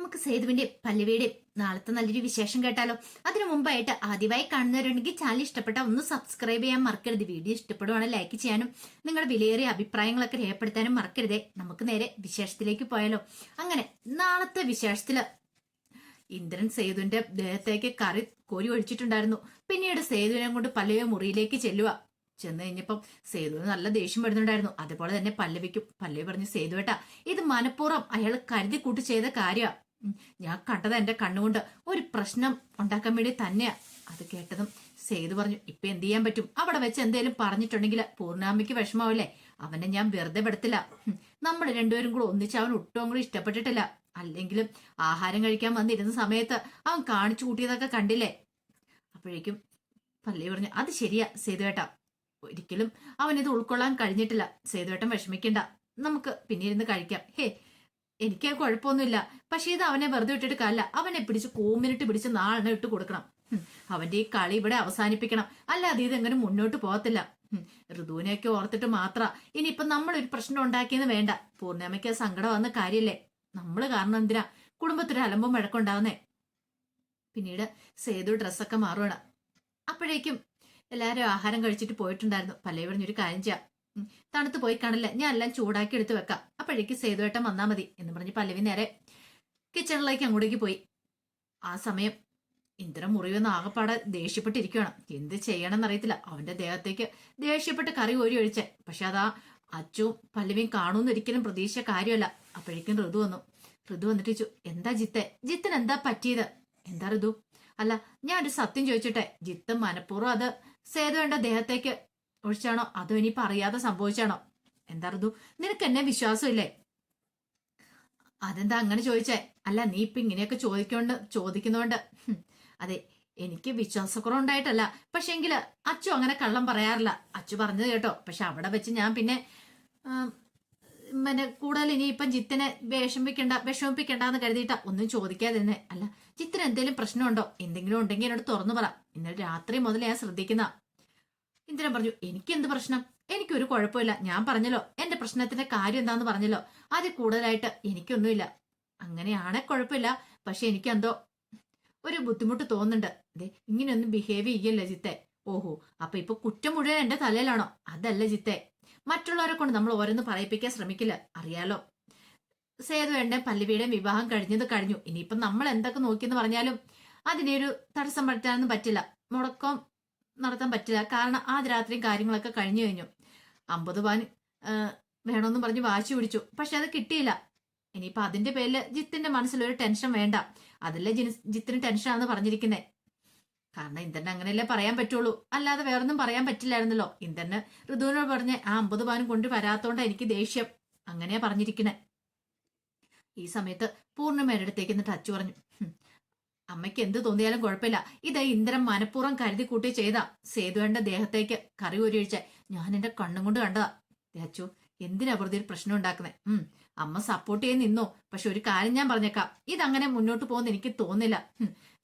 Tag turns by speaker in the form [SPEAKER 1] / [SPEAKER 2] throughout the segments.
[SPEAKER 1] നമുക്ക് സേതുവിന്റെ പല്ലവിയുടെ നാളത്തെ നല്ലൊരു വിശേഷം കേട്ടാലോ? അതിനു മുമ്പായിട്ട് ആദ്യമായി കാണുന്നവരുണ്ടെങ്കിൽ ചാനൽ ഇഷ്ടപ്പെട്ട ഒന്ന് സബ്സ്ക്രൈബ് ചെയ്യാൻ മറക്കരുത്. വീഡിയോ ഇഷ്ടപ്പെടുവാണെങ്കിൽ ലൈക്ക് ചെയ്യാനും നിങ്ങളുടെ വിലയേറിയ അഭിപ്രായങ്ങളൊക്കെ രേഖപ്പെടുത്താനും മറക്കരുതേ. നമുക്ക് നേരെ വിശേഷത്തിലേക്ക് പോയാലോ. അങ്ങനെ നാളത്തെ വിശേഷത്തിൽ ഇന്ദ്രൻ സേതുവിന്റെ ദേഹത്തേക്ക് കറി കോരി ഒഴിച്ചിട്ടുണ്ടായിരുന്നു. പിന്നീട് സേതുവിനെ കൊണ്ട് പല്ലവിയെ മുറിയിലേക്ക് ചെല്ലുക ചെന്ന് കഴിഞ്ഞപ്പം സേതുവിന് നല്ല ദേഷ്യം വരുന്നുണ്ടായിരുന്നു. അതുപോലെ തന്നെ പല്ലവിക്കും പല്ലവി പറഞ്ഞു സേതുവേട്ടാ ഇത് മനഃപൂർവം അയാൾ കരുതി കൂട്ടി ചെയ്ത കാര്യമാ ഉം, ഞാൻ കണ്ടത് എന്റെ കണ്ണുകൊണ്ട് ഒരു പ്രശ്നം ഉണ്ടാക്കാൻ വേണ്ടി തന്നെയാ. അത് കേട്ടതും സേതു പറഞ്ഞു ഇപ്പൊ എന്ത് ചെയ്യാൻ പറ്റും? അവിടെ വെച്ച് എന്തേലും പറഞ്ഞിട്ടുണ്ടെങ്കിൽ പൂർണാമ്മയ്ക്ക് വിഷമാവില്ലേ അവനെ ഞാൻ വെറുതെ പെടുത്തില്ല നമ്മൾ രണ്ടുപേരും കൂടെ ഒന്നിച്ച് അവൻ ഒട്ടും കൂടി ഇഷ്ടപ്പെട്ടിട്ടില്ല. അല്ലെങ്കിലും ആഹാരം കഴിക്കാൻ വന്നിരുന്ന സമയത്ത് അവൻ കാണിച്ചു കൂട്ടിയതൊക്കെ കണ്ടില്ലേ? അപ്പോഴേക്കും പള്ളി പറഞ്ഞു അത് ശരിയാ സേതുവേട്ട ഒരിക്കലും അവനിത് ഉൾക്കൊള്ളാൻ കഴിഞ്ഞിട്ടില്ല. സേതുവേട്ടൻ വിഷമിക്കണ്ട. നമുക്ക് പിന്നെ ഇരുന്ന് കഴിക്കാം. ഹേ എനിക്ക് കുഴപ്പമൊന്നുമില്ല. പക്ഷേ ഇത് അവനെ വെറുതെ ഇട്ടിട്ട് കല്ല അവനെ പിടിച്ച് കോമിനിട്ട് പിടിച്ച് നാളെ ഇട്ട് കൊടുക്കണം. അവന്റെ ഈ കളി ഇവിടെ അവസാനിപ്പിക്കണം. അല്ലാതെ ഇതെങ്ങനെ മുന്നോട്ട് പോകത്തില്ല. ഋതുവിനെയൊക്കെ ഓർത്തിട്ട് മാത്ര. ഇനിയിപ്പൊ നമ്മളൊരു പ്രശ്നം ഉണ്ടാക്കിയെന്ന് വേണ്ട. പൂർണിമയ്ക്ക് സങ്കടം വന്ന കാര്യല്ലേ നമ്മൾ കാരണം എന്തിനാ? കുടുംബത്തിന് അലമ്പും വഴക്കുണ്ടാവുന്നേ. പിന്നീട് സേതു ഡ്രസ്സൊക്കെ മാറുകയാണ് അപ്പോഴേക്കും എല്ലാവരും ആഹാരം കഴിച്ചിട്ട് പോയിട്ടുണ്ടായിരുന്നു. പല്ലേ പറഞ്ഞൊരു കാര്യം ചെയ്യാം. തണുത്ത് പോയി കാണില്ല ഞാൻ എല്ലാം ചൂടാക്കി എടുത്തു വെക്കാം. അപ്പോഴേക്ക് സേതുവേട്ടൻ വന്നാ മതി എന്ന് പറഞ്ഞ് പല്ലവി നേരെ കിച്ചണിലേക്ക് അങ്ങോട്ടേക്ക് പോയി. ആ സമയം ഇന്ദ്രം മുറിവെന്ന് ആകപ്പാടെ ദേഷ്യപ്പെട്ടിരിക്കുകയാണ് എന്ത് ചെയ്യണമെന്ന് അറിയത്തില്ല അവന്റെ ദേഹത്തേക്ക് ദേഷ്യപ്പെട്ട് കറി ഓരി ഒഴിച്ചേ. പക്ഷെ അതാ അച്ചും പല്ലവിയും കാണൂന്നൊരിക്കലും പ്രതീക്ഷ കാര്യമല്ല. അപ്പോഴേക്കും ഋതു വന്നു. ഋതു വന്നിട്ട് ചോദിച്ചു എന്താ ജിത്തെ? ജിത്തിന് എന്താ പറ്റിയത്? എന്താ ഋതു? അല്ല ഞാൻ ഒരു സത്യം ചോദിച്ചിട്ടെ. ജിത്ത് മനഃപൂർവം അത് സേതുവേണ്ട ദേഹത്തേക്ക് ഒഴിച്ചാണോ അതോ ഇനി പറയാതെ സംഭവിച്ചാണോ? എന്താ ഋതു നിനക്ക് എന്നെ വിശ്വാസമില്ലേ? അതെന്താ അങ്ങനെ ചോദിച്ചേ? അല്ല നീ ഇപ്പൊ ഇങ്ങനെയൊക്കെ ചോദിക്കൊണ്ട് ചോദിക്കുന്നോണ്ട്. അതെ എനിക്ക് വിശ്വാസക്കുറവുണ്ടായിട്ടല്ല. പക്ഷെ എങ്കിൽ അച്ചു അങ്ങനെ കള്ളം പറയാറില്ല. അച്ചു പറഞ്ഞത് കേട്ടോ. പക്ഷെ അവിടെ വെച്ച് ഞാൻ പിന്നെ പിന്നെ കൂടുതൽ ഇനിയിപ്പം ജിത്തിനെ വിഷമിപ്പിക്കണ്ട വിഷമിപ്പിക്കണ്ടെന്ന് കരുതിയിട്ടാ ഒന്നും ചോദിക്കാതെ തന്നെ അല്ല ജിത്തിന് എന്തെങ്കിലും പ്രശ്നമുണ്ടോ? എന്തെങ്കിലും ഉണ്ടെങ്കിൽ എന്നോട് തുറന്നു പറ. ഇന്നലെ രാത്രി മുതൽ ഞാൻ ശ്രദ്ധിക്കുന്ന. ഇന്ദ്രൻ പറഞ്ഞു എനിക്ക് എന്ത് പ്രശ്നം? എനിക്കൊരു കുഴപ്പമില്ല. ഞാൻ പറഞ്ഞല്ലോ എന്റെ പ്രശ്നത്തിന്റെ കാര്യം എന്താന്ന് പറഞ്ഞല്ലോ. അതിൽ കൂടുതലായിട്ട് എനിക്കൊന്നുമില്ല. അങ്ങനെയാണെ കുഴപ്പമില്ല. പക്ഷെ എനിക്കെന്തോ ഒരു ബുദ്ധിമുട്ട് തോന്നുന്നുണ്ട്. അതെ ഇങ്ങനെയൊന്നും ബിഹേവ് ചെയ്യല്ലേ ജിത്തെ? ഓഹോ അപ്പൊ ഇപ്പൊ കുറ്റം മുഴുവൻ എന്റെ തലയിലാണോ? അതല്ല ജിത്തെ. മറ്റുള്ളവരെ കൊണ്ട് നമ്മൾ ഓരോന്ന് പറയിപ്പിക്കാൻ ശ്രമിക്കില്ല. അറിയാലോ. സേതു എന്റെ പല്ലവിയുടെയും വിവാഹം കഴിഞ്ഞത് കഴിഞ്ഞു. ഇനിയിപ്പം നമ്മൾ എന്തൊക്കെ നോക്കിയെന്ന് പറഞ്ഞാലും അതിനെ ഒരു തടസ്സം പറ്റാനൊന്നും പറ്റില്ല. മുടക്കം നടത്താൻ പറ്റില്ല. കാരണം ആ രാത്രിയും കാര്യങ്ങളൊക്കെ കഴിഞ്ഞു കഴിഞ്ഞു. അമ്പത് പവൻ വേണമെന്ന് പറഞ്ഞ് വാശി പിടിച്ചു. പക്ഷെ അത് കിട്ടിയില്ല. ഇനിയിപ്പൊ അതിന്റെ പേരിൽ ജിത്തിന്റെ മനസ്സിലൊരു ടെൻഷൻ വേണ്ട. അതല്ലേ ജിന് ജിത്തിന് ടെൻഷനാണെന്ന് പറഞ്ഞിരിക്കുന്നേ. കാരണം ഇന്ദ്രൻ അങ്ങനെയല്ലേ പറയാൻ പറ്റുള്ളൂ. അല്ലാതെ വേറൊന്നും പറയാൻ പറ്റില്ലായിരുന്നല്ലോ. ഇന്ദ്രന് ഋതുവിനോട് പറഞ്ഞ് ആ അമ്പത് പാനും കൊണ്ട് വരാത്തോണ്ട എനിക്ക് ദേഷ്യം. അങ്ങനെയാ പറഞ്ഞിരിക്കണേ ഈ സമയത്ത് പൂർണിമയുടെ അടുത്തേക്ക് എന്നിട്ട് പറഞ്ഞു. "ഹും, അമ്മയ്ക്ക് എന്ത് തോന്നിയാലും കുഴപ്പമില്ല. ഇത് ഇന്ദ്രൻ മനഃപൂർവം കരുതി കൂട്ടി ചെയ്താ. സേതുവേണ്ട ദേഹത്തേക്ക് കറി ഒഴിച്ച ഞാൻ എന്റെ കണ്ണും കൊണ്ട് കണ്ടതാ. ദേ അച്ചു എന്തിനാ വെറുതെ ഒരു പ്രശ്നം ഉണ്ടാക്കുന്നത് ഉം അമ്മ സപ്പോർട്ട് ചെയ്ത് നിന്നോ. പക്ഷെ ഒരു കാര്യം ഞാൻ പറഞ്ഞേക്കാം. ഇതങ്ങനെ മുന്നോട്ട് പോകുന്ന എനിക്ക് തോന്നില്ല.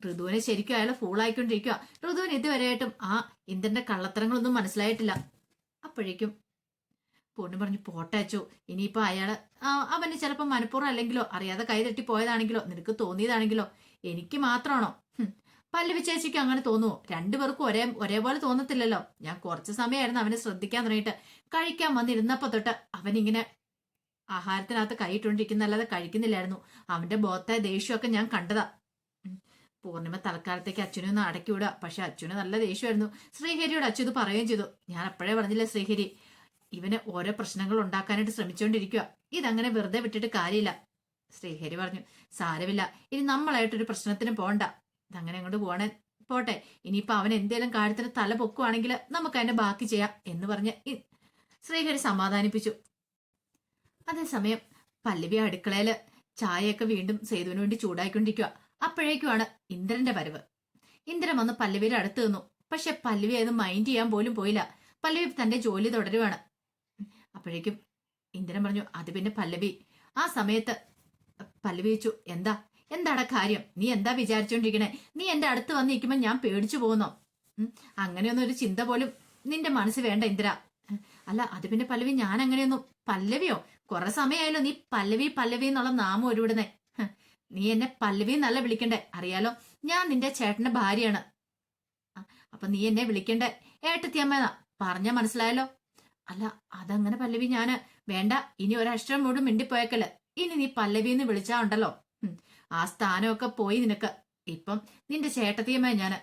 [SPEAKER 1] ഋതുവിനെ ശരിക്കും അയാളെ ഫൂളായിക്കൊണ്ടിരിക്കുക ഋതുവിന് ഇതുവരെയായിട്ടും ആ ഇന്ദ്രന്റെ കള്ളത്തരങ്ങളൊന്നും മനസ്സിലായിട്ടില്ല. അപ്പോഴേക്കും പൊണ്ണു പറഞ്ഞു പോട്ടെ അച്ചു ഇനിയിപ്പോ അയാൾ അവന് ചിലപ്പോ മനഃപൂർവം അല്ലെങ്കിലോ അറിയാതെ കൈ തട്ടി പോയതാണെങ്കിലോ നിനക്ക് തോന്നിയതാണെങ്കിലോ എനിക്ക് മാത്രമാണോ പല്ലവി ചേച്ചിക്ക് അങ്ങനെ തോന്നുവോ? രണ്ടുപേർക്കും ഒരേ ഒരേപോലെ തോന്നത്തില്ലല്ലോ. ഞാൻ കുറച്ച് സമയമായിരുന്നു അവനെ ശ്രദ്ധിക്കാൻ തുടങ്ങിയിട്ട്. കഴിക്കാൻ വന്നിരുന്നപ്പോ തൊട്ട് അവനിങ്ങനെ ആഹാരത്തിനകത്ത് കൈയിട്ടുകൊണ്ടിരിക്കുന്നല്ലാതെ കഴിക്കുന്നില്ലായിരുന്നു. അവന്റെ ബോത്തായ ദേഷ്യമൊക്കെ ഞാൻ കണ്ടതാ. പൂർണിമ തൽക്കാലത്തേക്ക് അച്ഛനെ ഒന്ന് അടക്കി വിടുക. പക്ഷെ അച്ഛന് നല്ല ദേഷ്യമായിരുന്നു. ശ്രീഹരിയോട് അച്ഛൻ ഇത് പറയുകയും ചെയ്തു. ഞാൻ അപ്പോഴേ പറഞ്ഞില്ല ശ്രീഹരി ഇവന് ഓരോ പ്രശ്നങ്ങൾ ഉണ്ടാക്കാനായിട്ട് ശ്രമിച്ചുകൊണ്ടിരിക്കുക ഇതങ്ങനെ വെറുതെ വിട്ടിട്ട് കാര്യമില്ല. ശ്രീഹരി പറഞ്ഞു സാരമില്ല. ഇനി നമ്മളായിട്ടൊരു പ്രശ്നത്തിന് പോണ്ട. ഇതങ്ങനെ അങ്ങോട്ട് പോണേ പോട്ടെ. ഇനിയിപ്പോ അവൻ എന്തേലും കാര്യത്തിന് തല പൊക്കുവാണെങ്കിൽ നമുക്ക് അതിന്റെ ബാക്കി ചെയ്യാം എന്ന് പറഞ്ഞ് ശ്രീഹരി സമാധാനിപ്പിച്ചു. അതേസമയം പല്ലവി അടുക്കളയിൽ ചായയൊക്കെ വീണ്ടും സേതുവിന് വേണ്ടി ചൂടായിക്കൊണ്ടിരിക്കുക അപ്പോഴേക്കുമാണ് ഇന്ദ്രന്റെ വരവ്. ഇന്ദ്രൻ വന്ന് പല്ലവിയുടെ അടുത്ത് നിന്നു. പക്ഷെ പല്ലവി അത് മൈൻഡ് ചെയ്യാൻ പോലും പോയില്ല. പല്ലവി തന്റെ ജോലി തുടരുവാണ്. അപ്പോഴേക്കും ഇന്ദ്രൻ പറഞ്ഞു അത് പിന്നെ പല്ലവി. ആ സമയത്ത് പല്ലവി എന്താ? എന്താടാ കാര്യം? നീ എന്താ വിചാരിച്ചോണ്ടിരിക്കണേ? നീ എന്റെ അടുത്ത് വന്ന് നിൽക്കുമ്പോ ഞാൻ പേടിച്ചു പോകുന്നോ? അങ്ങനെയൊന്നും ഒരു ചിന്ത പോലും നിന്റെ മനസ്സ് വേണ്ട ഇന്ദിര. അല്ല അത് പിന്നെ പല്ലവി ഞാൻ അങ്ങനെയൊന്നും പല്ലവിയോ? കുറെ സമയമായല്ലോ നീ പല്ലവി പല്ലവി എന്നുള്ള നാമം ഒരുവിടുന്നേ. നീ എന്നെ പല്ലവി എന്നല്ല വിളിക്കണ്ടേ? അറിയാലോ ഞാൻ നിന്റെ ചേട്ടന്റെ ഭാര്യയാണ്. അപ്പൊ നീ എന്നെ വിളിക്കണ്ടേ? ഏട്ടത്തിയമ്മന്നാ പറഞ്ഞ മനസ്സിലായല്ലോ? അല്ല അതങ്ങനെ പല്ലവി ഞാൻ വേണ്ട ഇനി ഒരക്ഷരം മൂടും മിണ്ടിപ്പോയേക്കൽ ഇനി നീ പല്ലവി എന്ന് വിളിച്ചാ ഉണ്ടല്ലോ. ആ സ്ഥാനമൊക്കെ പോയി നിനക്ക്. ഇപ്പം നിന്റെ ചേട്ടത്തിയമ്മ ഞാൻ.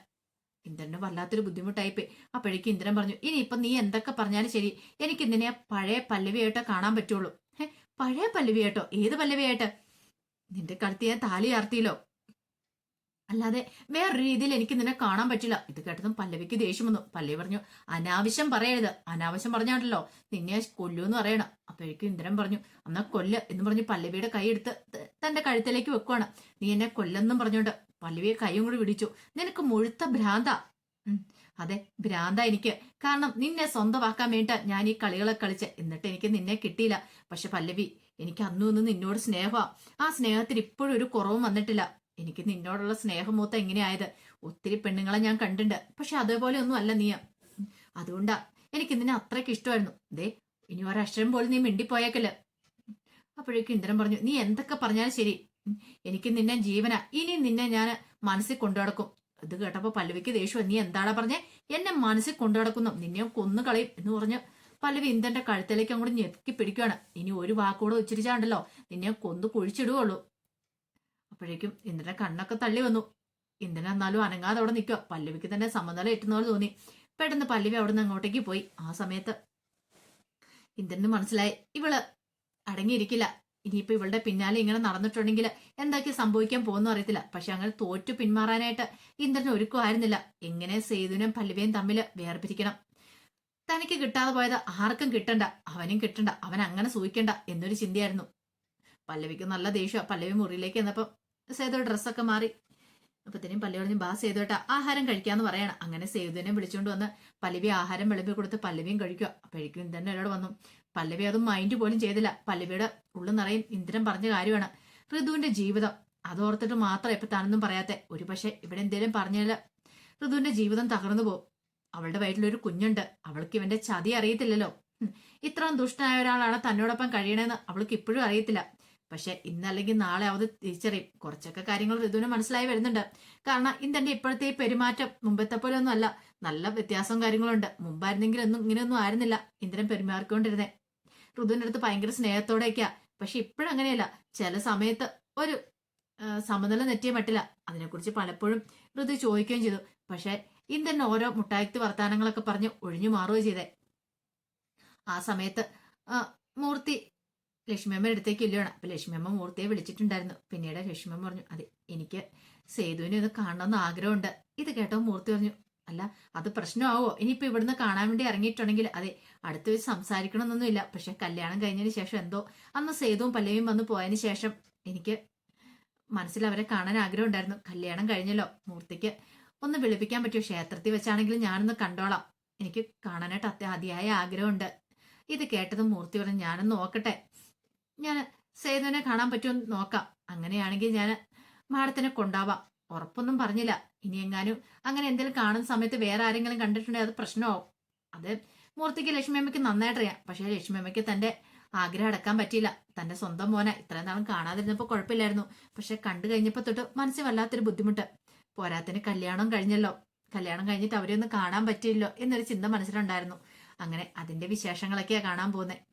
[SPEAKER 1] ഇന്ദ്രന് വല്ലാത്തൊരു ബുദ്ധിമുട്ടായിപ്പോയി. അപ്പോഴേക്ക് ഇന്ദ്രൻ പറഞ്ഞു ഇനി ഇപ്പൊ നീ എന്തൊക്കെ പറഞ്ഞാലും ശരി. എനിക്ക് നിന്നെ പഴയ പല്ലവിയായിട്ടോ കാണാൻ പറ്റുള്ളൂ. പഴയ പല്ലവിയായിട്ടോ? ഏത് പല്ലവിയായിട്ട്? നിന്റെ കഴുത്തി ഞാൻ താലി ആർത്തിയില്ലോ അല്ലാതെ വേറൊരു രീതിയിൽ എനിക്ക് നിന്നെ കാണാൻ പറ്റില്ല. ഇത് കേട്ടതും പല്ലവിക്ക് ദേഷ്യം വന്നു. പല്ലവി പറഞ്ഞു അനാവശ്യം പറയരുത്. അനാവശ്യം പറഞ്ഞാണല്ലോ. നിന്നെ കൊല്ലു എന്ന് പറയണം. അപ്പോഴേക്കും ഇന്ദ്രൻ പറഞ്ഞു എന്നാ കൊല്ല എന്ന് പറഞ്ഞ് പല്ലവിയുടെ കൈ എടുത്ത് തന്റെ കഴുത്തിലേക്ക് വെക്കുവാണ്. നീ എന്നെ കൊല്ലെന്നും പറഞ്ഞുകൊണ്ട്. പല്ലവിയെ കൈയും കൂടി പിടിച്ചു നിനക്ക് മുഴുത്ത ഭ്രാന്ത. അതെ ഭ്രാന്ത എനിക്ക്. കാരണം നിന്നെ സ്വന്തമാക്കാൻ വേണ്ടി ഞാൻ ഈ കളികളെ കളിച്ച്. എന്നിട്ട് എനിക്ക് നിന്നെ കിട്ടിയില്ല. പക്ഷെ പല്ലവി എനിക്ക് അന്നും നിന്നോട് സ്നേഹമാ. ആ സ്നേഹത്തിൽ ഇപ്പോഴും ഒരു കുറവും വന്നിട്ടില്ല. എനിക്ക് നിന്നോടുള്ള സ്നേഹം മൂത്ത എങ്ങനെയായത്? ഒത്തിരി പെണ്ണുങ്ങളെ ഞാൻ കണ്ടിട്ടുണ്ട് പക്ഷെ അതേപോലെ ഒന്നും അല്ല നീ അതുകൊണ്ടാ എനിക്ക് നിന്നെ അത്രയ്ക്ക് ഇഷ്ടമായിരുന്നു. ദേ ഇനി ഒരക്ഷരം പോലും നീ മിണ്ടിപ്പോയേക്കൽ അപ്പോഴേക്കും ഇന്ദ്രൻ പറഞ്ഞു നീ എന്തൊക്കെ പറഞ്ഞാലും ശരി. എനിക്ക് നിന്നെ ജീവന. ഇനി നിന്നെ ഞാൻ മനസ്സിൽ കൊണ്ടുനടക്കും. അത് ഇത് കേട്ടപ്പോ പല്ലവിക്ക് ദേഷ്യം. നീ എന്താടാ പറഞ്ഞേ? എന്നെ മനസ്സിൽ കൊണ്ടുനടക്കുന്നു. നിന്നെ കൊന്നു കളയും എന്ന് പറഞ്ഞ് പല്ലവി ഇന്ദ്രന്റെ കഴുത്തിലേക്ക് അങ്ങോട്ട് ഞെക്കി പിടിക്കുകയാണ് ഇനി ഒരു വാക്കുകൂടെ ഉച്ചരിച്ചാണ്ടല്ലോ. നിന്നെ കൊന്നു കുഴിച്ചിടുകയുള്ളൂ. അപ്പോഴേക്കും ഇന്ദ്രനെ കണ്ണൊക്കെ തള്ളി വന്നു. ഇന്ദ്രൻ എന്നാലും അനങ്ങാതെ അവിടെ നിൽക്കുക പല്ലവിക്ക് തന്നെ സമനില പോലെ തോന്നി. പെട്ടെന്ന് പല്ലവി അവിടെ നിന്ന് അങ്ങോട്ടേക്ക് പോയി. ആ സമയത്ത് ഇന്ദ്രന് മനസ്സിലായി ഇവൾ അടങ്ങിയിരിക്കില്ല. ഇനിയിപ്പോ ഇവളുടെ പിന്നാലെ ഇങ്ങനെ നടന്നിട്ടുണ്ടെങ്കിൽ എന്തൊക്കെ സംഭവിക്കാൻ പോകുന്നു അറിയത്തില്ല. പക്ഷെ അങ്ങനെ തോറ്റു പിന്മാറാനായിട്ട് ഇന്ദ്രൻ ഒരുക്കുമായിരുന്നില്ല. എങ്ങനെ സേതുവിനും പല്ലവിയും തമ്മിൽ വേർപിരിക്കണം? തനിക്ക് കിട്ടാതെ പോയത് ആർക്കും കിട്ടണ്ട. അവനും കിട്ടണ്ട. അവൻ അങ്ങനെ സൂഹിക്കണ്ട എന്നൊരു ചിന്തയായിരുന്നു. പല്ലവിക്ക് നല്ല ദേഷ്യം പല്ലവി മുറിയിലേക്ക് എന്നപ്പം സേതു ഡ്രസ്സൊക്കെ മാറി. അപ്പത്തിനും പല്ലവി പറഞ്ഞു ബാ സേതുവേട്ട ആഹാരം കഴിക്കാന്ന് പറയണം. അങ്ങനെ സേതുവിനെ വിളിച്ചുകൊണ്ട് വന്ന് പല്ലവി ആഹാരം വിളമ്പി കൊടുത്ത് പല്ലവിയും കഴിക്കുക അപ്പോഴേക്കും ഇന്ദ്രൻ എന്നോട് വന്നു പല്ലവി അത് മൈൻഡ് പോലും ചെയ്തില്ല. പല്ലവിയുടെ ഉള്ളു നിറയും ഇന്ദ്രൻ പറഞ്ഞ കാര്യമാണ്. ഋതുവിന്റെ ജീവിതം അതോർത്തിട്ട് മാത്രം ഇപ്പൊ താനൊന്നും പറയാത്തെ. ഒരു പക്ഷെ ഇവിടെ എന്തേലും പറഞ്ഞില്ല ഋതുവിന്റെ ജീവിതം തകർന്നു പോകും. അവളുടെ വയറ്റിലൊരു കുഞ്ഞുണ്ട്. അവൾക്ക് ഇവന്റെ ചതി അറിയത്തില്ലല്ലോ. ഇത്രയും ദുഷ്ടനായ ഒരാളാണ് തന്നോടൊപ്പം കഴിയണമെന്ന് അവൾക്ക് ഇപ്പോഴും അറിയത്തില്ല. പക്ഷെ ഇന്നല്ലെങ്കിൽ നാളെ അവത് തിരിച്ചറിയും കുറച്ചൊക്കെ കാര്യങ്ങൾ ഋതുവിന് മനസ്സിലായി വരുന്നുണ്ട്. കാരണം ഇന്നെ ഇപ്പോഴത്തെ ഈ പെരുമാറ്റം മുമ്പത്തെ പോലെ ഒന്നും അല്ല നല്ല വ്യത്യാസവും കാര്യങ്ങളുണ്ട്. മുമ്പായിരുന്നെങ്കിൽ ഒന്നും ഇങ്ങനെയൊന്നും ആയിരുന്നില്ല. ഇന്ദ്രൻ പെരുമാറിക്കൊണ്ടിരുന്നേ. ഋതുവിന്റെ അടുത്ത് ഭയങ്കര സ്നേഹത്തോടെയൊക്കെയാ. പക്ഷെ ഇപ്പോഴങ്ങനെയല്ല ചില സമയത്ത് ഒരു സമനില നെറ്റിയ പറ്റില്ല. അതിനെക്കുറിച്ച് പലപ്പോഴും ഋതു ചോദിക്കുകയും ചെയ്തു. പക്ഷെ ഇന്ദ്രൻ ഓരോ മുട്ടായത്ത് വർത്തമാനങ്ങളൊക്കെ പറഞ്ഞ് ഒഴിഞ്ഞു മാറുകയും ചെയ്തേ. ആ സമയത്ത് മൂർത്തി ലക്ഷ്മിയമ്മ അടുത്തേക്ക് ഇല്ലാണ് അപ്പൊ ലക്ഷ്മിയമ്മ മൂർത്തിയെ വിളിച്ചിട്ടുണ്ടായിരുന്നു. പിന്നീട് ലക്ഷ്മിയമ്മ പറഞ്ഞു അതെ എനിക്ക് സേതുവിനെ ഒന്ന് കാണണമെന്ന് ആഗ്രഹമുണ്ട്. ഇത് കേട്ടോ മൂർത്തി പറഞ്ഞു അല്ല അത് പ്രശ്നമാവോ? ഇനിയിപ്പോ ഇവിടുന്ന് കാണാൻ വേണ്ടി ഇറങ്ങിയിട്ടുണ്ടെങ്കിൽ അതെ അടുത്ത് വെച്ച് സംസാരിക്കണമെന്നൊന്നുമില്ല. പക്ഷെ കല്യാണം കഴിഞ്ഞതിന് ശേഷം എന്തോ അന്ന് സേതുവും പല്ലവിയും വന്ന് പോയതിന് ശേഷം എനിക്ക് മനസ്സിൽ അവരെ കാണാൻ ആഗ്രഹം ഉണ്ടായിരുന്നു കല്യാണം കഴിഞ്ഞല്ലോ. മൂർത്തിക്ക് ഒന്ന് വിളിപ്പിക്കാൻ പറ്റുമോ? ക്ഷേത്രത്തിൽ വെച്ചാണെങ്കിലും ഞാനൊന്ന് കണ്ടോളാം. എനിക്ക് കാണാനായിട്ട് അത്യ അതിയായ ആഗ്രഹമുണ്ട്. ഇത് കേട്ടതും മൂർത്തി പറഞ്ഞു ഞാനൊന്ന് നോക്കട്ടെ. ഞാൻ സേതുവിനെ കാണാൻ പറ്റുമെന്ന് നോക്കാം. അങ്ങനെയാണെങ്കിൽ ഞാൻ മാഡത്തിനെ കൊണ്ടാവാം. ഉറപ്പൊന്നും പറഞ്ഞില്ല. ഇനി എങ്ങാനും അങ്ങനെ എന്തെങ്കിലും കാണുന്ന സമയത്ത് വേറെ ആരെങ്കിലും കണ്ടിട്ടുണ്ടെങ്കിൽ അത് പ്രശ്നമാവും. അത് മൂർത്തിക്ക് ലക്ഷ്മിയമ്മയ്ക്ക് നന്നായിട്ടറിയാം പക്ഷേ ലക്ഷ്മിയമ്മയ്ക്ക് തന്റെ ആഗ്രഹം അടക്കാൻ പറ്റിയില്ല. തന്റെ സ്വന്തം മോനെ ഇത്രയും നാളും കാണാതിരുന്നപ്പോൾ കുഴപ്പമില്ലായിരുന്നു. പക്ഷെ കണ്ടു കഴിഞ്ഞപ്പോൾ തൊട്ട് മനസ്സിൽ വല്ലാത്തൊരു ബുദ്ധിമുട്ട്. പോരാത്തിന് കല്യാണം കഴിഞ്ഞല്ലോ. കല്യാണം കഴിഞ്ഞിട്ട് അവരെ ഒന്ന് കാണാൻ പറ്റിയില്ലോ എന്നൊരു ചിന്ത മനസ്സിലുണ്ടായിരുന്നു. അങ്ങനെ അതിന്റെ വിശേഷങ്ങളൊക്കെയാ കാണാൻ പോകുന്നത്.